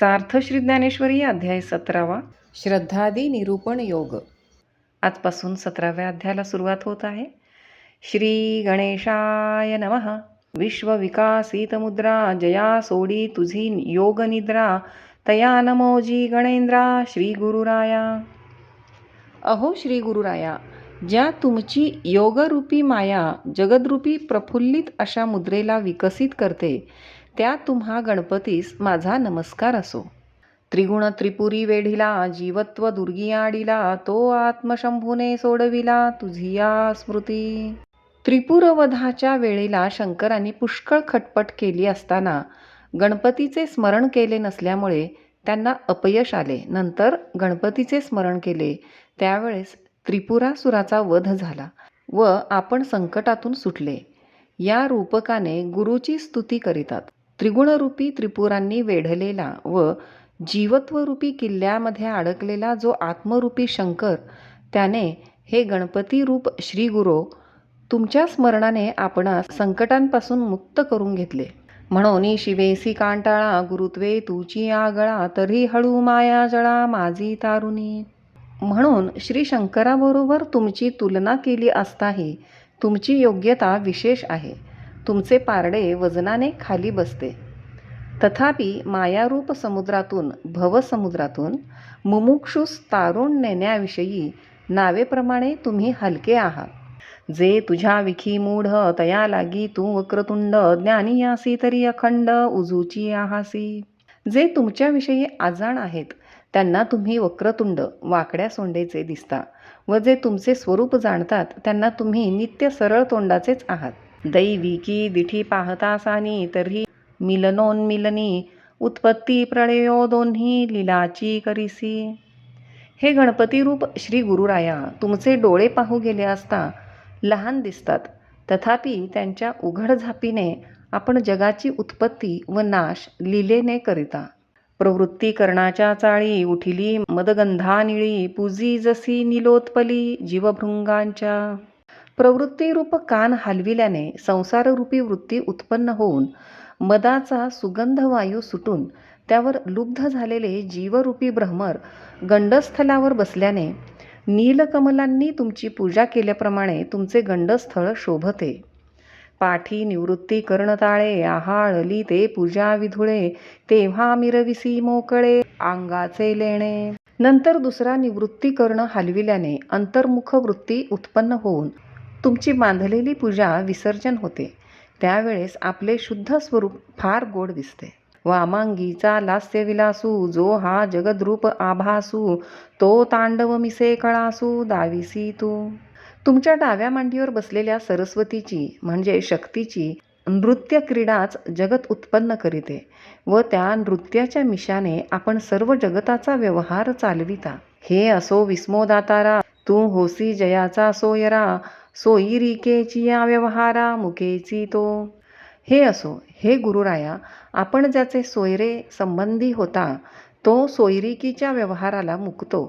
सार्थ श्री ज्ञानेश्वरी अध्याय सतरावा. श्रद्धादी निरूपण योग. आजपासून सतराव्या अध्यायाला सुरुवात होत आहे. श्री गणेशाय नमः. विश्वविकासित मुद्रा जया सोडी तुझी योग निद्रा. तया नमोजी गणेंद्रा श्री गुरुराया. अहो श्री गुरुराया ज्या तुमची योगरूपी माया जगदरूपी प्रफुल्लित अशा मुद्रेला विकसित करते त्या तुम्हा गणपतीस माझा नमस्कार असो. त्रिगुण त्रिपुरी वेढिला जीवत्व दुर्गियाडिला तो आत्मशंभूने सोडविला तुझिया स्मृती. त्रिपुरवधाच्या वेळेला शंकरांनी पुष्कळ खटपट केली असताना गणपतीचे स्मरण केले नसल्यामुळे त्यांना अपयश आले. नंतर गणपतीचे स्मरण केले. त्यावेळेस त्रिपुरासुराचा वध झाला व आपण संकटातून सुटले. या रूपकाने गुरुची स्तुती करीतात. त्रिगुणरूपी त्रिपुरांनी वेढलेला व जीवत्वरूपी किल्ल्यामध्ये अडकलेला जो आत्मरूपी शंकर त्याने हे गणपती रूप श्रीगुरो तुमच्या स्मरणाने आपणास संकटांपासून मुक्त करून घेतले. म्हणून शिवेसी कांटाळा गुरुत्वे तुची आगळा तरी हळू माया जळा माझी तारुणी. म्हणून श्री शंकराबरोबर तुमची तुलना केली असताही तुमची योग्यता विशेष आहे. तुमचे पारडे वजनाने खाली बसते. तथापि मायारूप समुद्रातून भवसमुद्रातून मुमुक्षुस तारुण नेण्याविषयी नावेप्रमाणे तुम्ही हलके आहात. जे तुझ्या विखी मूढ तया लागी तू वक्रतुंड ज्ञानी आसी तरी अखंड उजूची आहासी. जे तुमच्याविषयी आजाण आहेत त्यांना तुम्ही वक्रतुंड वाकड्या सोंडेचे दिसता व जे तुमचे स्वरूप जाणतात त्यांना तुम्ही नित्य सरळ तोंडाचेच आहात. दैविकी दिठी पाहतासानी तरी मिलनोन्मिलनी उत्पत्ती प्रळयो दोन्ही लीलाची करीसी. हे गणपती रूप श्री गुरुराया तुमचे डोळे पाहू गेले असता लहान दिसतात. तथापि त्यांच्या उघड झापीने आपण जगाची उत्पत्ती व नाश लीलेने करिता. प्रवृत्तीकरणाच्या चाळी उठिली मदगंधा निळी पूजी जसी निलोत्पली जीवभृंगांच्या प्रवृत्तीरूप कान हलविल्याने संसाररूपी वृत्ती उत्पन्न होऊन मदाचा सुगंध वायू सुटून त्यावर लुब्ध झालेले जीवरूपी भ्रमर गंडस्थलावर बसल्याने नीलकमलांनी तुमची पूजा केल्याप्रमाणे तुमचे गंडस्थळ शोभते. पाठी निवृत्ती कर्णताळे आहाळली ते पूजा विधुळे तेव्हा मिरविसी मोकळे अंगाचे लेणे. नंतर दुसरा निवृत्ती कर्ण हलविल्याने अंतर्मुख वृत्ती उत्पन्न होऊन तुमची बांधलेली पूजा विसर्जन होते. त्यावेळेस आपले शुद्ध स्वरूप फार गोड दिसते. वामांगीचा लास्य विलासू जो हा जगद्रूप आभासू तो तांडव मिसे कळासू दाविसी तू. तुमच्या डाव्या मांडीवर बसलेल्या सरस्वतीची म्हणजे शक्तीची नृत्य क्रीडाच जगत उत्पन्न करीते व त्या नृत्याच्या मिशाने आपण सर्व जगताचा व्यवहार चालविता. हे असो विस्मोदातारा तू होसी जयाचा सोयरा सोयीरिकेची या व्यवहारा मुकेची तो. हे असो हे गुरुराया आपण ज्याचे सोयरे संबंधी होता तो सोयरिकीच्या व्यवहाराला मुकतो.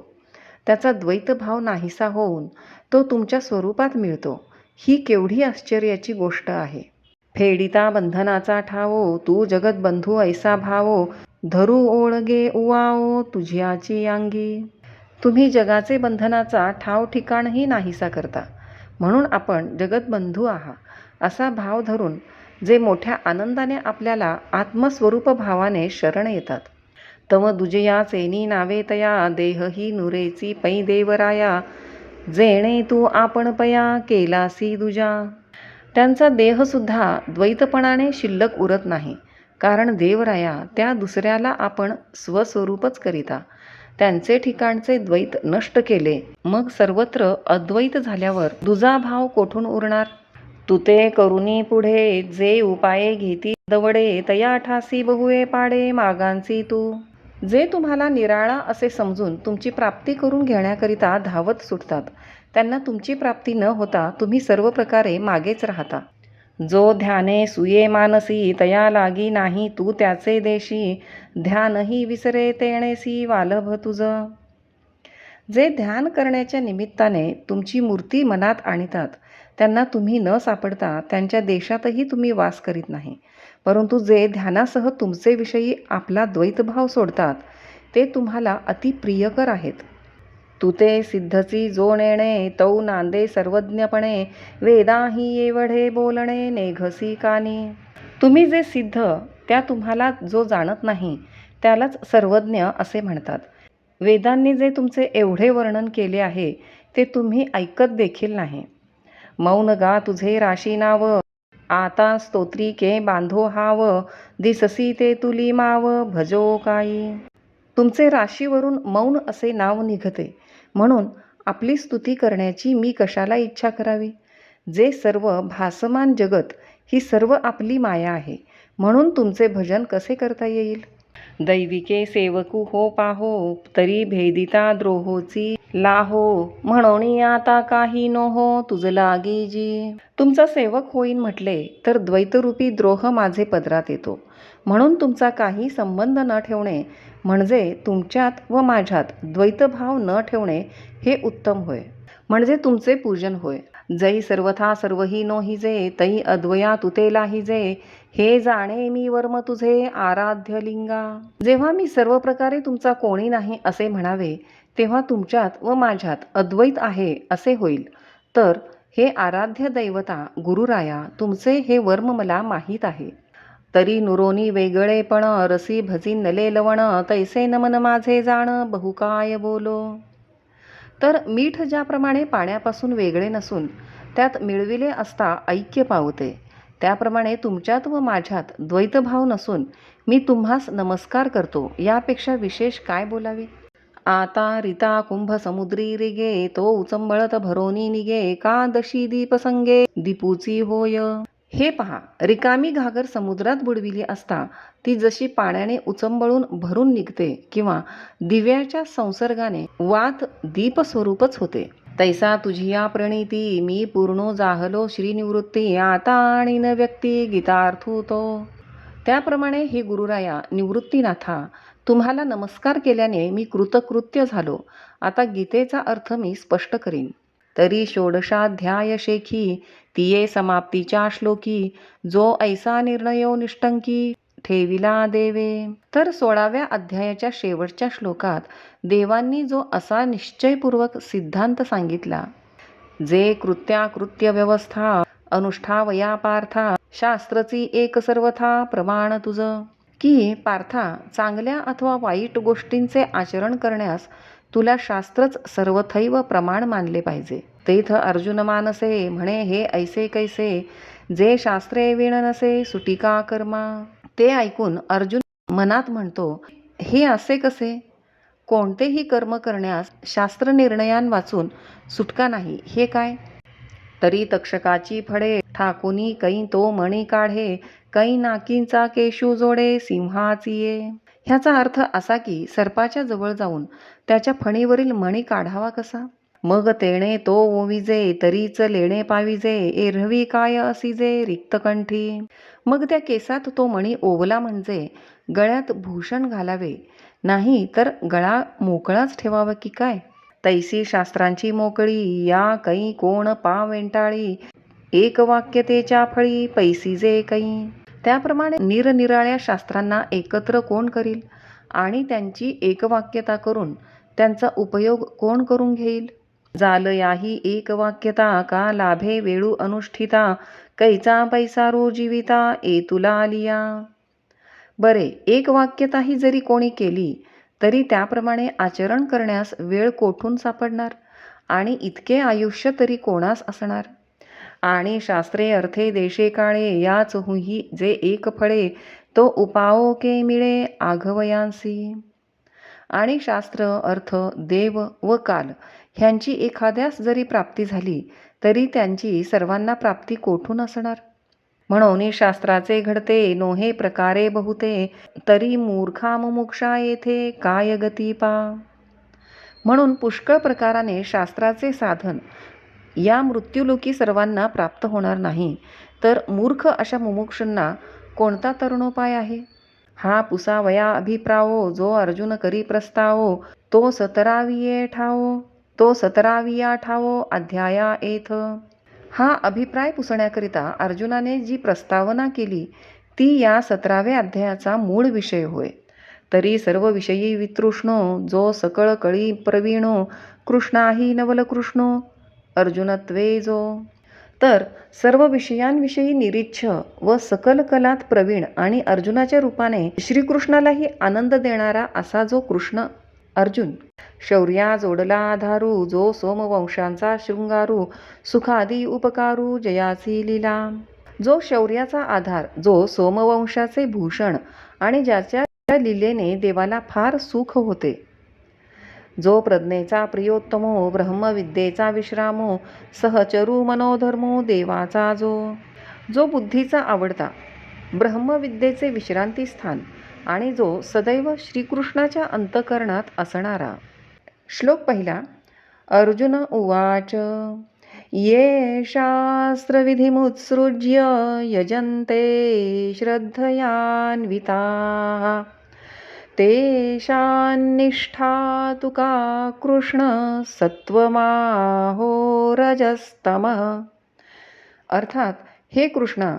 त्याचा द्वैतभाव नाहीसा होऊन तो तुमच्या स्वरूपात मिळतो. ही केवढी आश्चर्याची गोष्ट आहे. फेडिता बंधनाचा ठावो तू जगतबंधू ऐसा भावो धरू ओळगे उवाओ तुझ्याची अंगी तुम्ही जगाचे बंधनाचा ठाव ठिकाणही नाहीसा करता. म्हणून आपण जगतबंधू आहात असा भाव धरून जे मोठ्या आनंदाने आपल्याला आत्मस्वरूप भावाने शरण येतात. तव दुजया सेनी नावे तया देह ही नुरेची पै देवराया जेणे तू आपण पया केलासी दुजा. त्यांचा देहसुद्धा द्वैतपणाने शिल्लक उरत नाही कारण देवराया त्या दुसऱ्याला आपण स्वस्वरूपच करिता. त्यांचे ठिकाणचे द्वैत नष्ट केले. मग सर्वत्र अद्वैत झाल्यावर दुजा भाव कोठून उरणार? तुते करुनी पुढे जे उपाये घेती दवडे तया ठासी बहुये पाडे मागांची तू. जे तुम्हाला निराळा असे समजून तुमची प्राप्ती करून घेण्याकरिता धावत सुटतात त्यांना तुमची प्राप्ती न होता तुम्ही सर्व प्रकारे मागेच राहता. जो ध्याने सुये मानसी तया लागी नाही तू त्याचे देशी ध्यानही विसरे तेणेसी वालभ तुझं. जे ध्यान करण्याच्या निमित्ताने तुमची मूर्ती मनात आणतात त्यांना तुम्ही न सापडता त्यांच्या देशातही तुम्ही वास करीत नाही. परंतु जे ध्यानासह तुमचे विषयी आपला द्वैतभाव सोडतात ते तुम्हाला अति प्रियकर आहेत. तुते सिद्धसी सिद्धची जो नेणे तौ नांदे सर्वज्ञपणे वेदाही एवढे बोलणे नेघसी कानी. तुम्ही जे सिद्ध त्या तुम्हाला जो जाणत नाही त्यालाच सर्वज्ञ असे म्हणतात. वेदांनी जे तुमचे एवढे वर्णन केले आहे ते तुम्ही ऐकत देखील नाही. मौन गा तुझे राशी नाव आता स्तोत्री के बांधो हाव दिससी ते तुली माव भजो काई. तुमचे राशीवरून मौन असे नाव निघते. म्हणून आपली स्तुती करण्याची मी कशाला इच्छा करावी? जे सर्व भासमान जगत ही सर्व आपली माया आहे म्हणून तुमचे भजन कसे करता येईल? दैविके सेवकू हो पाहो तरी भेदिता द्रोहोची लाहो म्हणून आता काही नो हो तुझ लागी जी. तुमचा सेवक होईन म्हटले तर द्वैतरूपी द्रोह माझे पदरात येतो. म्हणून तुमचा काही संबंध न ठेवणे म्हणजे तुमच्यात व माझ्यात द्वैतभाव न ठेवणे हे उत्तम होय. म्हणजे तुमचे पूजन होय. जै सर्वथा सर्वही नो हिजे तै अद्वया तुतेला हिजे हे जाणे मी वर्म तुझे आराध्य लिंगा. जेव्हा मी सर्व प्रकारे तुमचा कोणी नाही असे म्हणावे तेव्हा तुमच्यात व माझ्यात अद्वैत आहे असे होईल. तर हे आराध्य दैवता गुरुराया तुमचे हे वर्म मला माहीत आहे. तरी नुरोनी वेगळेपण रसी भजी नले लवण तैसे नमन माझे जाण बहुकाय बोलो. तर मीठ ज्याप्रमाणे पाण्यापासून वेगळे नसून त्यात मिळविले असता ऐक्य पावते. त्याप्रमाणे तुमच्यात व माझ्यात द्वैतभाव नसून मी तुम्हास नमस्कार करतो. यापेक्षा विशेष काय बोलावे? आता रिता कुंभ समुद्री रिगे तो उचंबळत भरोनी निगे का दशी दीपसंगे दीपूची होय. हे पहा रिकामी घागर समुद्रात बुडविली असता ती जशी पाण्याने उचंबळून भरून निघते किंवा दिव्याच्या संसर्गाने वात दीपस्वरूपच होते. तैसा तुझी या प्रणिती मी पूर्ण जाहलो श्रीनिवृत्ती आता आणि न व्यक्ती गीतार्थू तो. त्याप्रमाणे हे गुरुराया निवृत्तीनाथा तुम्हाला नमस्कार केल्याने मी कृतकृत्य झालो. आता गीतेचा अर्थ मी स्पष्ट करीन. तरी षोडशाध्याय शेखी तिये समाप्तीच्या श्लोकी जो ऐसा निर्णयो निष्टंकी ठेविला देवे. तर सोळाव्या अध्यायाच्या शेवटच्या श्लोकात देवांनी जो असा निश्चयपूर्वक सिद्धांत सांगितला जे कृत्याकृत्य व्यवस्था अनुष्ठावया पार्था शास्त्रची एक सर्वथा प्रमाण तुझं की पार्था चांगल्या अथवा वाईट गोष्टींचे आचरण करण्यास तुला शास्त्रच सर्वथैव प्रमाण मानले पाहिजे. तेथ अर्जुन मानसे म्हणे हे ऐसे कैसे? जे शास्त्रे विण नसे सुटिका कर्मा? ते ऐकून अर्जुन मनात म्हणतो हे असे कसे? कोणतेही कर्म करण्यास शास्त्र निर्णयांवाचून सुटका नाही. हे काय? तरी तक्षकाची फडे ठाकुनी कै तो मणी काढे कै नाकींचा केशू जोडे सिंहाची ये. ह्याचा अर्थ असा की सर्पाच्या जवळ जाऊन त्याच्या फणीवरील मणी काढावा कसा? मग तेणे तो ओविजे तरीच लेणे पाविजे एरवी काय असिजे रिक्तकंठी मग त्या केसात तो मणी ओवला म्हणजे गळ्यात भूषण घालावे. नाही तर गळा मोकळाच ठेवावा की काय? तैसी शास्त्रांची मोकळी या कै कोण पा वेंटाळी एक वाक्यतेच्या फळी पैसीजे कै त्याप्रमाणे निरनिराळ्या शास्त्रांना एकत्र कोण करील? आणि त्यांची एकवाक्यता करून त्यांचा उपयोग कोण करून घेईल? जाल याही एकवाक्यता का लाभे वेळू अनुष्ठिता? कैचा पैसा रो जीविता ए तुला आलिया? बरे एक वाक्यताही जरी कोणी केली तरी त्याप्रमाणे आचरण करण्यास वेळ कोठून सापडणार? आणि इतके आयुष्य तरी कोणास असणार? आणि शास्त्रे अर्थे देशे काळे याच हुही जे एक फळे तो उपाओ के मिळे आघवयांसी. आणि शास्त्र अर्थ देव व काल ह्यांची एखाद्यास जरी प्राप्ती झाली तरी त्यांची सर्वांना प्राप्ती कोठून असणार? म्हणून शास्त्राचे घडते नोहे प्रकारे बहुते तरी मूर्खा मुमुक्षा येथे काय गती पा? म्हणून पुष्कळ प्रकाराने शास्त्राचे साधन या मृत्यूलोकी सर्वांना प्राप्त होणार नाही तर मूर्ख अशा मुमुक्षूंना कोणता तरुणोपाय आहे? हा पुसावया अभिप्रावो जो अर्जुन करी प्रस्तावो तो सतराविये ठावो तो सतराविया ठावो अध्याया एथ. हा अभिप्राय पुसण्याकरिता अर्जुनाने जी प्रस्तावना केली ती या सतराव्या अध्यायाचा मूळ विषय होय. तरी सर्व विषयी वितृष्णो जो सकळ कळी प्रवीणो कृष्णाही नवलकृष्णो अर्जुनत्वे जो. तर सर्व विषयांविषयी निरीच्छ व सकल कलात प्रवीण आणि अर्जुनाच्या रूपाने श्रीकृष्णालाही आनंद देणारा असा जो कृष्ण अर्जुन. शौर्या जोडला आधारू जो सोमवंशांचा शृंगारू सुखादी उपकारू जयासी लीला. जो शौर्याचा आधार जो सोमवंशाचे भूषण आणि ज्याच्या लिलेने देवाला फार सुख होते. जो प्रज्ञेचा प्रियोत्तमो ब्रह्मविद्येचा विश्रामो सहचरू मनोधर्मो देवाचा जो. जो बुद्धीचा आवडता ब्रह्मविद्येचे विश्रांतीस्थान आणि जो सदैव श्रीकृष्णाच्या अंतकरणात असणारा. श्लोक पहिला अर्जुन उवाच ये शास्त्रविधिमुत्सृज्य यजन्ते श्रद्धयान्विताः तेषान्निष्ठा तु का कृष्ण सत्वमाहो रजस्तमः. अर्थात हे कृष्णा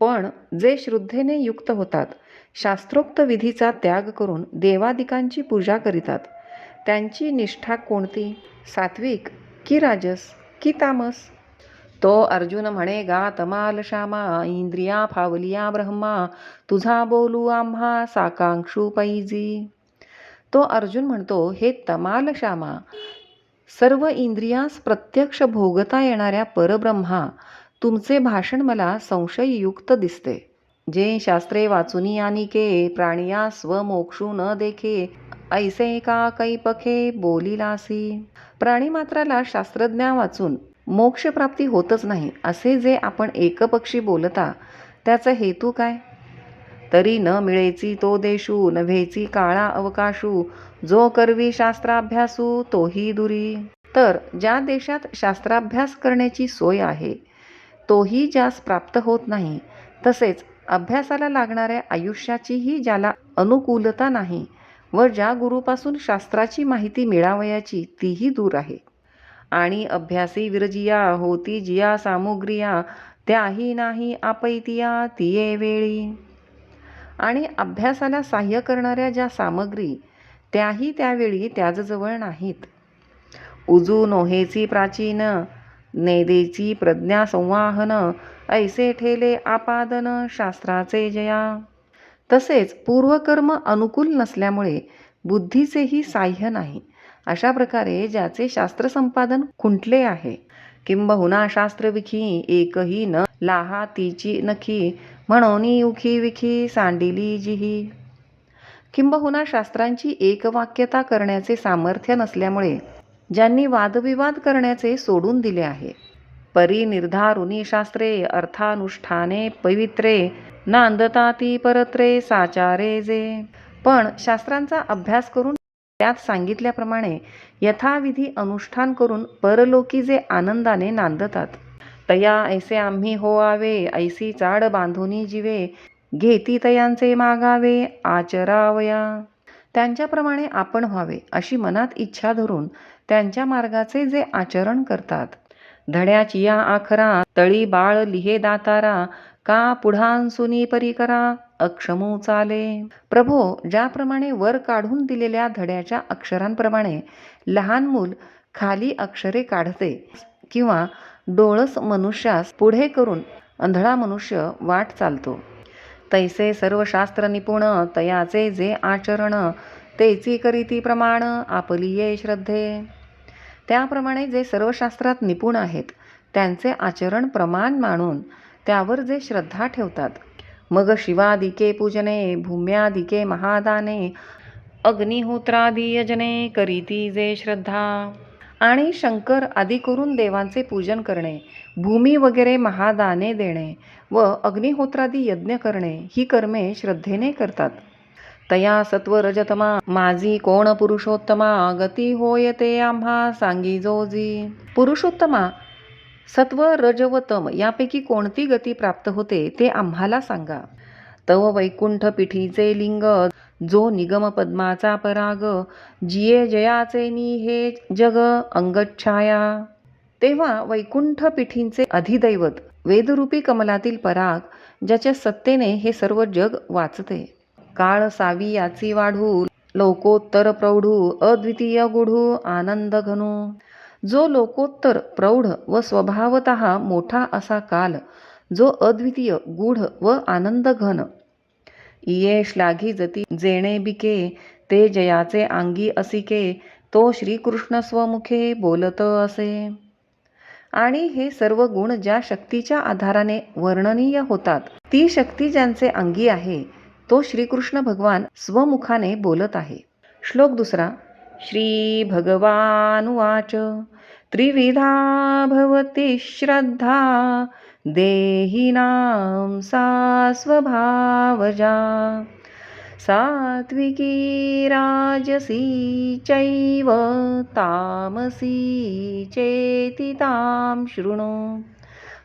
पण जे श्रद्धेने युक्त होतात शास्त्रोक्त विधीचा त्याग करून देवादिकांची पूजा करीतात त्यांची निष्ठा कोणती? सात्विक की राजस की तामस? तो अर्जुन म्हणे गा तमाल श्यामा इंद्रिया फावलिया ब्रह्मा तुझा बोलू आम्हा साकांक्षू पैजी. तो अर्जुन म्हणतो हे तमाल श्यामा सर्व इंद्रियास प्रत्यक्ष भोगता येणाऱ्या परब्रह्मा तुमचे भाषण मला संशययुक्त दिसते. जे शास्त्रे वाचुनी आनिके प्राणिया स्वमोक्षू न देखे ऐसे का कैपखे बोलिलासी प्राणीमात्राला शास्त्रज्ञा वाचून मोक्षप्राप्ती होतच नाही असे जे आपण एकपक्षी बोलता त्याचा हेतू काय? तरी न मिळेची तो देशू नव्हेची काळा अवकाशू जो करवी शास्त्राभ्यासू तोही दुरी. तर ज्या देशात शास्त्राभ्यास करण्याची सोय आहे तोही ज्यास प्राप्त होत नाही तसेच अभ्यासाला लागणाऱ्या आयुष्याचीही ज्याला अनुकूलता नाही व ज्या गुरुपासून शास्त्राची माहिती मिळावयाची तीही दूर आहे. आणि अभ्यासी विरजिया होती जिया सामुग्रिया त्याही नाही आपैतिया तिये वेळी. आणि अभ्यासाला सहाय्य करणाऱ्या ज्या सामग्री त्याही त्यावेळी त्याजवळ नाहीत. उजू नोहेची प्राचीन नेदेची प्रज्ञा संवाहन ऐसे ठेले आपादन शास्त्राचे जया. तसेच पूर्वकर्म अनुकूल नसल्यामुळे बुद्धीचेही साह्य नाही. अशा प्रकारे ज्याचे शास्त्र संपादन खुंटले आहे. किंबहुना शास्त्रविखी एकही न लाहा तिची नखी म्हणून उखी विखी सांडिली जिही. किंबहुना शास्त्रांची एकवाक्यता करण्याचे सामर्थ्य नसल्यामुळे ज्यांनी वादविवाद करण्याचे सोडून दिले आहे. परिनिर्धारुनी शास्त्रे अर्थानुष्ठाने पवित्रे नांदता ती परत्रे साचारे जे. पण शास्त्रांचा अभ्यास करून त्यात सांगितल्याप्रमाणे यथाविधी अनुष्ठान करून परलोकी जे आनंदाने नांदतात. तया ऐसे आम्ही होवावे ऐसी चाड बांधुनी जीवे घेती तयांचे मागावे आचरावया. त्यांच्याप्रमाणे आपण व्हावे अशी मनात इच्छा धरून त्यांच्या मार्गाचे जे आचरण करतात. धड्याची या आखरा तळी बाळ लिहे दातारा का पुढांसुनी परिकरा अक्षमू चाले. प्रभो ज्याप्रमाणे वर काढून दिलेल्या धड्याच्या अक्षरांप्रमाणे लहान मूल खाली अक्षरे काढते किंवा डोळस मनुष्यास पुढे करून अंधळा मनुष्य वाट चालतो. तैसे सर्व शास्त्र निपुण तयाचे जे आचरण तेची करीती प्रमाण आपली ये श्रद्धे. त्याप्रमाणे जे सर्व शास्त्रात निपुण आहेत त्यांचे आचरण प्रमाण मानून त्यावर जे श्रद्धा ठेवतात मग शिवादिके पूजने भूम्यादिके महादाने अग्निहोत्रादियजने करीती जे श्रद्धा. आणि शंकर आदी करून देवांचे पूजन करणे भूमी वगैरे महादाने देणे व अग्निहोत्रादी यज्ञ करणे ही कर्मे श्रद्धेने करतात. तया सत्व रजतमा माझी कोण पुरुषोत्तमा गती होय ते आम्हा सांगी जोजी. पुरुषोत्तमा सत्व रजवतम यापैकी कोणती गती प्राप्त होते ते आम्हाला सांगा. तव वैकुंठ पिठीचे लिंग जो निगम पद्माचा पराग जिये जयाचे नि हे जग अंगच्छाया तेव्हा वैकुंठ पिठींचे अधिदैवत वेदरूपी कमलातील पराग ज्याच्या सत्तेने हे सर्व जग वाचते. काळ सावी याची वाढू लोकोत्तर प्रौढू अद्वितीय गुढू आनंद घनू. जो लोकोत्तर प्रौढ व स्वभावत मोठा असा काल जो अद्वितीय गूढ व आनंद घन इये श्लाघी जती जेणे बिके ते जयाचे अंगी असिके तो श्रीकृष्ण स्वमुखे बोलत असे. आणि हे सर्व गुण ज्या शक्तीच्या आधाराने वर्णनीय होतात ती शक्ती ज्यांचे अंगी आहे तो श्रीकृष्ण भगवान स्वमुखाने बोलत आहे. श्लोक दुसरा श्री भगवानुवाच त्रिविधा भवती श्रद्धा देहिनां सा स्वभावजा सात्विकी राजसी चैव तामसी चेति तां शृणु।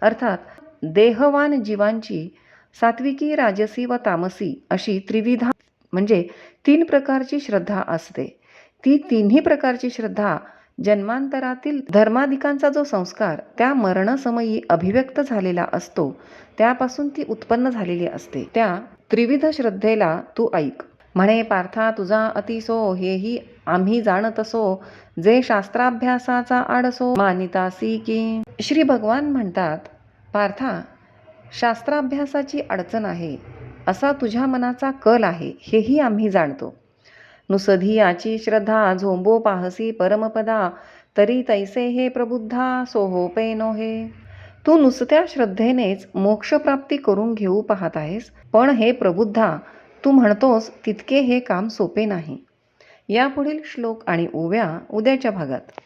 अर्थात देहवान जीवांची सात्विकी राजसी व तामसी अशी त्रिविधा म्हणजे तीन प्रकारची श्रद्धा असते. ती तिन्ही प्रकारची श्रद्धा जन्मांतरातील धर्माधिकांचा जो संस्कार त्या मरणसमयी अभिव्यक्त झालेला असतो त्यापासून ती उत्पन्न झालेली असते. त्या त्रिविध श्रद्धेला तू ऐक. म्हणे पार्था तुझा अतिसो हेही आम्ही जाणत असो. जे शास्त्राभ्यासाचा आडसो मानितासी की. श्री भगवान म्हणतात पार्था शास्त्राभ्यासाची अडचण आहे. असा तुझ्या मनाचा कल आहे हेही आम्ही जाणतो. नुसधी याची श्रद्धा झोंबो पाहसी परमपदा तरी तैसे हे प्रबुद्धा सोहोपे नोहे तू नुसत्या श्रद्धेनेच मोक्षप्राप्ती करून घेऊ पाहत आहेस पण हे प्रबुद्धा तू म्हणतोस तितके हे काम सोपे नाही. यापुढील श्लोक आणि ओव्या उद्याच्या भागात.